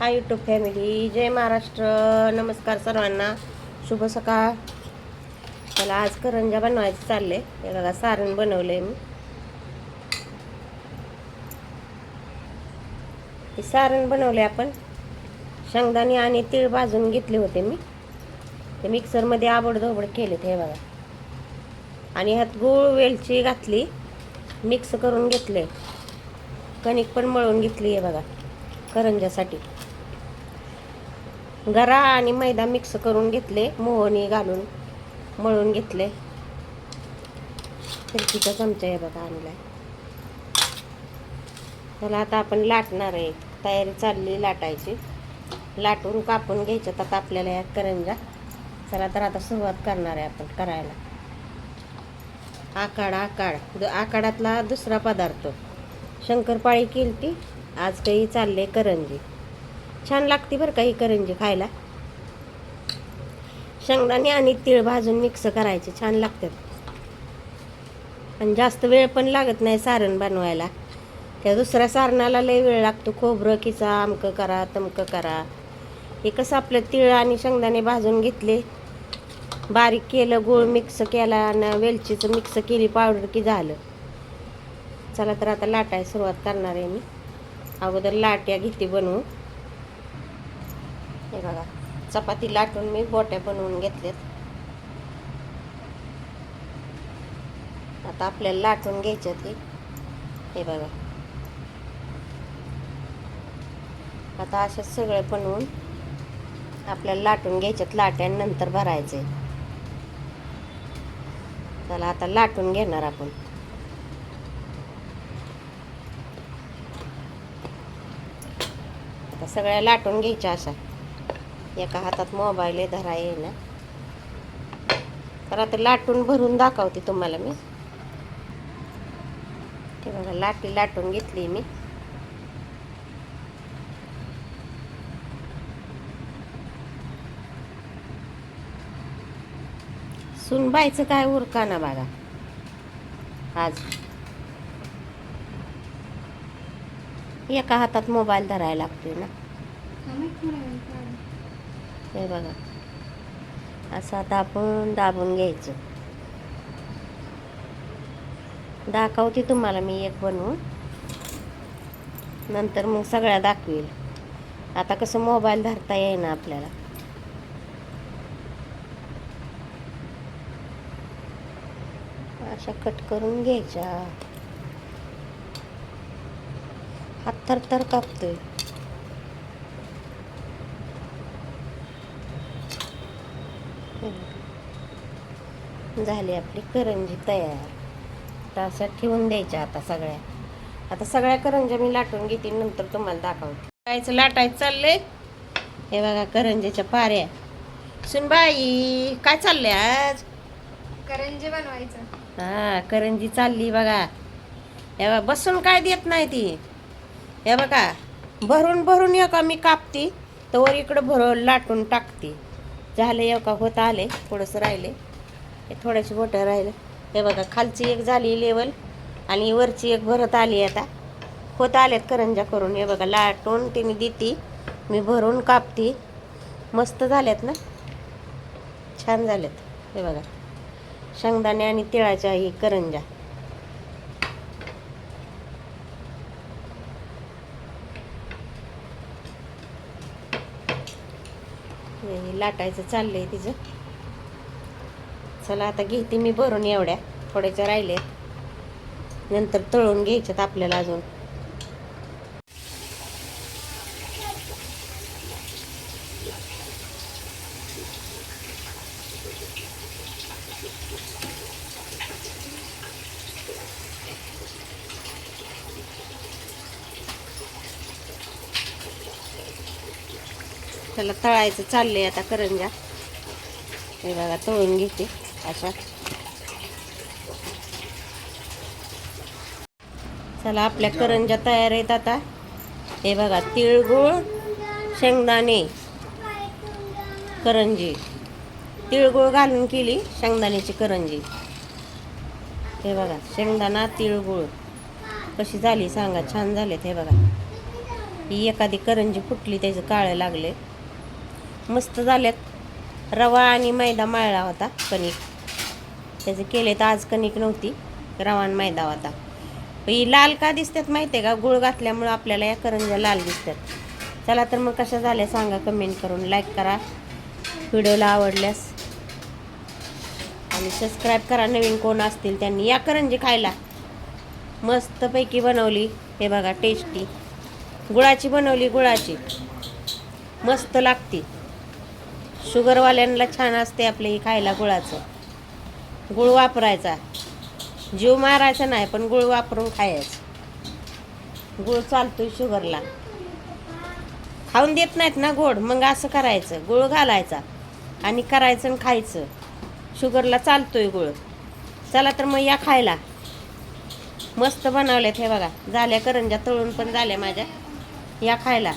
हाय YouTube family जय महाराष्ट्र. नमस्कार सर्वांना. शुभ सकाळ. मला आज करंजा बनवायचं चालले हे बघा सारण बनवलं आहे मी. हे सारण बनवले आपण. शेंगदाणे आणि तीळ भाजून घेतले होते मी. ते मिक्सरमध्ये आबडधोबड केले हे बघा. आणि ह्यात गूळ वेलची घातली. मिक्स करून घेतले कणिक पण मळून घेतली आहे बघा. करंजासाठी. गरा आणि मैदा मिक्स करून घेतले मोहनी घालून मळून घेतले. फिरकीचा चमचा आहे बघा आणला त्याला आता आपण लाटणार आहे. तयारी चालली लाटायची. लाटून कापून घ्यायच्यात आता आपल्याला या करंजा चला तर आता सुरुवात करणार आहे आपण करायला. आकाड आकाड आकाडातला दुसरा पदार्थ. शंकरपाळी केली ती आज काही चालले करंजी. छान लागते बरं का ही करंजी खायला. शेंगदाणे आणि तीळ भाजून मिक्स करायचे छान लागतात. आणि जास्त वेळ पण लागत नाही सारण बनवायला. त्या दुसऱ्या सारणाला लय वेळ लागतो खोबरं किचा अमकं करा तमकं करा. हे कसं आपलं तीळ आणि शेंगदाणे भाजून घेतले बारीक केलं गूळ मिक्स केला आणि वेलचीचं मिक्स केली पावडर की झालं. चला तर आता लाटाय सुरुवात करणार आहे मी. अगोदर लाट्या घेते बनवून. हे बघा चपाती लाटून मी बोट्या बनवून घेतल्यात. आता आपल्याला लाटून घ्यायच्या ते. हे बघा. आता असे सगळे बनवून आपल्याला लाटून घ्यायच्यात लाट्यानंतर भरायचे त्याला आता लाटून घेणार आपण. आता सगळ्या लाटून घ्यायच्या अशा. एका हातात मोबाईल आहे धरा ना तर आता लाटून भरून दाखवते तुम्हाला मी. ते बघा लाटी लाटून घेतली मी. सुनबाईचं काय उरका ना बघा. आज. एका हातात मोबाईल धरायला लागतोय ना. हे बघा. असं आता आपण दाबून घ्यायचं. दाखवते तुम्हाला मी एक बनवून. नंतर मग सगळ्या दाखवेल. आता कसं मोबाईल धरता येईना आपल्याला. अशा कट करून घ्यायच्या. हात थर थर झाली आपली करंजी तयार. आता अशा ठेवून द्यायच्या आता सगळ्या. आता सगळ्या करंज्या मी लाटून घेते नंतर तुम्हाला दाखवते. कायचं लाटायचं चाललंय. हे बघा करंजीच्या पाऱ्या. सुनबाई काय चाललंय आज? करंजी बनवायचं. हा करंजी चालली बघा. हे बघा बसून काय देत नाही ती? हे बघा भरून भरून ये का मी कापते तर वर इकडं भरून लाटून टाकते. झाले ये का होत आले थोडंसं राहिले. हे थोड्याशी बोटं राहिले. हे बघा खालची एक झाली लेवल आणि वरची एक भरत आली आता. होत आलेत करंजा करून. हे बघा लाटून तिने देते मी भरून कापते. मस्त झाल्यात ना? छान झाल्यात हे बघा शेंगदाणे आणि तिळाच्या ही करंजा. हे लाटायचं चाललंय तिचं. चला आता घेते मी भरून एवढ्या. थोड्याच्या राहिल्यात नंतर तळून घ्यायच्यात आपल्याला अजून. त्याला तळायचं चाललंय आता करंजा. हे बघा तळून घेते अशा. चला आपल्या करंजा तयार आहेत आता. हे बघा तिळगुळ शेंगदाणे करंजी. तिळगुळ घालून केली शेंगदाण्याची करंजी. हे बघा शेंगदाणा तिळगुळ. कशी झाली सांगा. छान झालेत हे बघा. ही एखादी करंजी फुटली त्याचं काळं लागले मस्त झाल्यात. रवा आणि मैदा मळला होता कणिक. त्याचे केले तर आज कणिक नव्हती रवा आणि मैदा होता. ही लाल का दिसतात माहिती आहे का? गुळ घातल्यामुळं आपल्याला या करंज्या लाल दिसतात. चला तर मग कशा झाल्या सांगा कमेंट करून. लाईक करा. व्हिडिओला आवडल्यास. आणि सबस्क्राईब करा. नवीन कोण असतील त्यांनी या करंजी खायला. मस्तपैकी बनवली. हे बघा टेस्टी गुळाची बनवली गुळाची. मस्त लागते. शुगरवाल्यांना छान असते आपले हे खायला गुळाचं. गुळ वापरायचा. जीव मारायचा नाही पण गुळ वापरून खायचं. गुळ चालतो शुगरला. खाऊन देत नाहीत ना गोड मग असं करायचं. गुळ घालायचा आणि करायचं आणि खायचं. शुगरला चालतोय गुळ. चला तर मग या खायला. मस्त बनवल्यात हे बघा. झाल्या करंजा तळून पण झाल्या माझ्या. या खायला.